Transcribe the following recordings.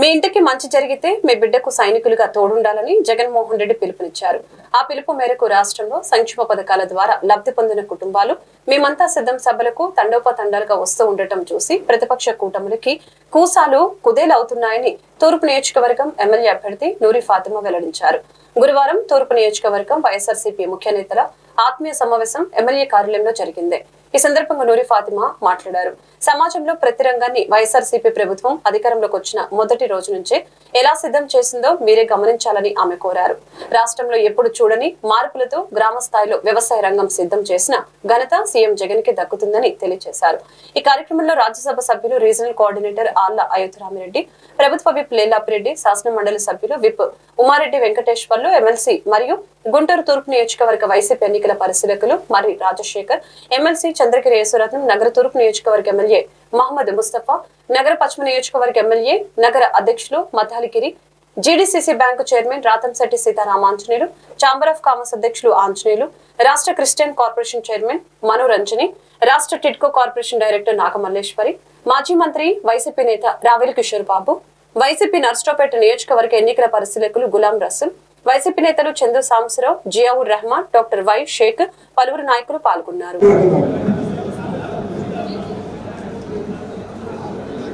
మీ ఇంటికి మంచి జరిగితే మీ బిడ్డకు సైనికులుగా తోడుండాలని జగన్మోహన్ రెడ్డి పిలుపునిచ్చారు. ఆ పిలుపు మేరకు రాష్ట్రంలో సంక్షేమ పథకాల ద్వారా లబ్ధి పొందిన కుటుంబాలు మేమంతా సిద్ధం సభలకు తండోపతండాలుగా వస్తూ ఉండటం చూసి ప్రతిపక్ష కూటములకి కూసాలు కుదేలవుతున్నాయని తూర్పు నియోజకవర్గం ఎమ్మెల్యే అభ్యర్థి నూరి ఫాతిమా వెల్లడించారు. గురువారం తూర్పు నియోజకవర్గం వైఎస్ఆర్సీపీ ముఖ్య నేతల ఆత్మీయ సమావేశం ఎమ్మెల్యే కార్యాలయంలో జరిగింది. ఈ సందర్భంగా నూరి ఫాతిమా మాట్లాడారు. సమాజంలో ప్రతి రంగాన్ని వైఎస్ఆర్సీపీ ప్రభుత్వం అధికారంలోకి వచ్చిన మొదటి రోజు నుంచే ఎలా సిద్ధం చేసిందో మీరే గమనించాలని ఆమె కోరారు. రాష్ట్రంలో ఎప్పుడు చూడని మార్పులతో గ్రామ స్థాయిలో వ్యవసాయ రంగం సిద్ధం చేసిన ఘనత సీఎం జగన్కి దక్కుతుందని తెలియజేశారు. ఈ కార్యక్రమంలో రాజ్యసభ సభ్యులు రీజనల్ కోఆర్డినేటర్ ఆళ్ళ అయోధ్యరామిరెడ్డి ప్రభుత్వ విప్ లేలాపిరెడ్డి శాసన మండలి సభ్యులు విప్ ఉమారెడ్డి వెంకటేశ్వర్లు ఎమ్మెల్సీ మరియు గుంటూరు తూర్పు నియోజకవర్గ వైసీపీ ఎన్నికల పరిశీలకులు మరి రాజశేఖర్ ఎమ్మెల్సీ చంద్రగిరి యేసురత్నం నగర తూర్పు నియోజకవర్గ ఎమ్మెల్యే మహమ్మద్ ముస్తఫా నగర పశ్చిమ నియోజకవర్గ ఎమ్మెల్యే నగర అధ్యక్షులు Mathaligiri GDCC bank chairman Rathamsetti Seetharamanjaneyulu chamber of commerce అధ్యక్షులు ఆంజనేయులు రాష్ట్ర క్రిస్టియన్ కార్పొరేషన్ చైర్మన్ మనోరంజని రాష్ట్ర టిడ్కో కార్పొరేషన్ డైరెక్టర్ నాగమల్లేశ్వరి మాజీ మంత్రి వైసీపీ నేత రావెల్ కిషోర్ బాబు వైసీపీ నర్సరావుపేట నియోజకవర్గ ఎన్నికల పరిశీలకులు గులాం రసూల్ వైసీపీ నేతలు చందు సాంసరావు జియావుర్ రహమాన్ డాక్టర్ వై షేక్ పలువురు నాయకులు పాల్గొన్నారు.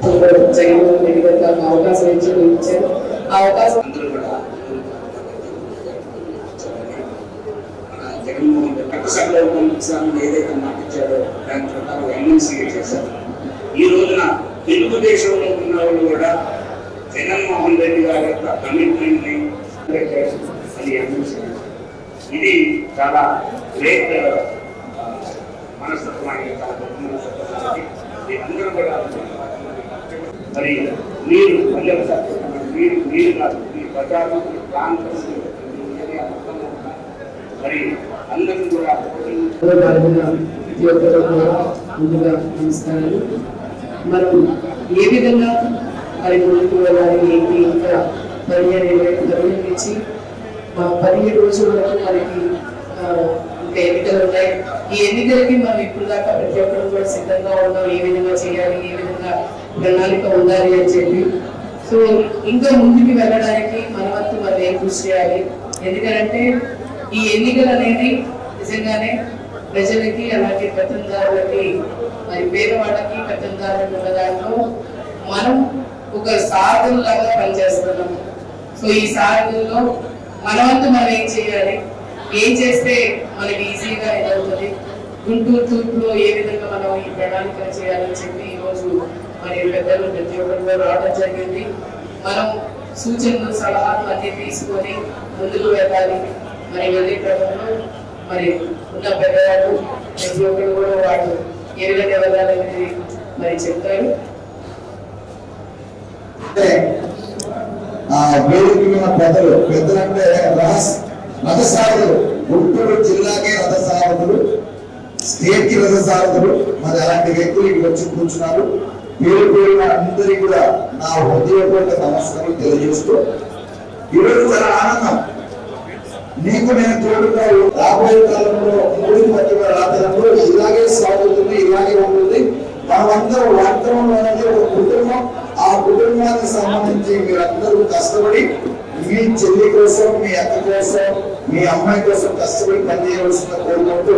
జగన్మోహన్ రెడ్డి గారికి ఒక అవకాశం ఇచ్చి ఇచ్చారు ఆ అవకాశం కూడా జగన్మోహన్ రెడ్డి ఏదైతే మాటిచ్చాడో దాని ప్రకారం ఎమ్మెల్సీగా చేశారు ఈ రోజున తెలుగుదేశంలో ఉన్న వాళ్ళు కూడా జగన్మోహన్ రెడ్డి గారి యొక్క కమిట్మెంట్ని అది ఎమ్మెల్సీ ఇది చాలా గ్రేట్ మనస్తత్వం చాలా గొప్ప మీరందరూ కూడా మరి మీరు మళ్ళీ ఒకసారి మీరు మీరు కాదు. మీ ప్రచారం మీ ప్రాంతం మరి అందరూ కూడా ముందుగా నమస్కారాలు మనం ఏ విధంగా మరి ముందుకు వెళ్ళాలి ఏంటి? ఇంకా పదిహేను ఇరవై తరగతి నుంచి పదిహేడు రోజుల వరకు మనకి ఇంకా ఎన్నికలు ఉన్నాయి. ఈ ఎన్నికలకి మనం ఇప్పుడు దాకా ప్రతి ఒక్కరు కూడా సిద్ధంగా ఉన్నాం ఏ విధంగా చేయాలి ఏ విధంగా ప్రణాళిక ఉండాలి అని చెప్పి. సో ఇంకా ముందుకు వెళ్ళడానికి మన వంతు మనం ఏం కృషి చేయాలి? ఎందుకంటే ఈ ఎన్నికలు అనేది నిజంగానే ప్రజలకి అలాగే పెత్తందారులకి మరి పేదవాళ్ళకి పెత్తందారులకు ఉన్న దాంట్లో మనం ఒక సాధనలాగా పనిచేస్తున్నాము సో ఈ సాధనలో మన వంతు మనం ఏం చేయాలి? ఏం చేస్తే మనకి ఈజీగా ఇదవుతుంది? గుంటూరు తూర్పులో ఏ విధంగా మనం ఈ ప్రణాళిక చేయాలని చెప్పి ఈ రోజు మరి పెద్దలు ప్రతి ఒక్కరు రావడం జరిగింది. మనం సూచనలు సలహాలు అన్ని తీసుకొని ముందుకు వెళ్ళాలి. మరి వెళ్ళే క్రమంలో మరి ఉన్న పెద్దవాళ్ళు ప్రతి ఒక్కరు కూడా వాళ్ళు ఏ విధంగా వెళ్ళాలనేది మరి చెప్తారు. వేదిక మీద పెద్దలు పెద్దలంటే రహస్య. రథసారథులు గుంటూరు జిల్లాకే రథసారథులు స్టేట్కి రథసారథులు మరి అలాంటి వ్యక్తులు ఇక్కడ వచ్చి కూర్చున్నారు. పేరు పేరున అందరికీ కూడా నా హృదయపూర్వక నమస్కారం తెలియజేస్తూ ఈరోజు చాలా ఆనందం. నీకు నేను తోడుగా రాబోయే కాలంలో మూడు మధ్య రాత్రంలో ఇలాగే సాగుతుంది ఇలాగే ఉంటుంది. మనమందరం వాస్తవంలో అనేది ఒక కుటుంబం. ఆ కుటుంబానికి సంబంధించి మీరందరూ కష్టపడి మీ చెల్లి కోసం మీ అక్క కోసం మీ అమ్మాయి కోసం కష్టపడి పనిచేయవలసిన కోరుకుంటూ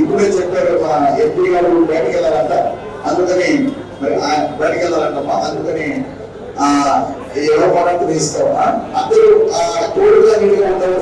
ఇప్పుడే చెప్పారు మా ఎంపీ గారు బయటకు వెళ్ళాలంట అందుకని మరి ఆయన బయటకు వెళ్ళాలంటమ్మా. అందుకని ఆ ఎవరో మనకు తీసుకోవా అందరూ ఆ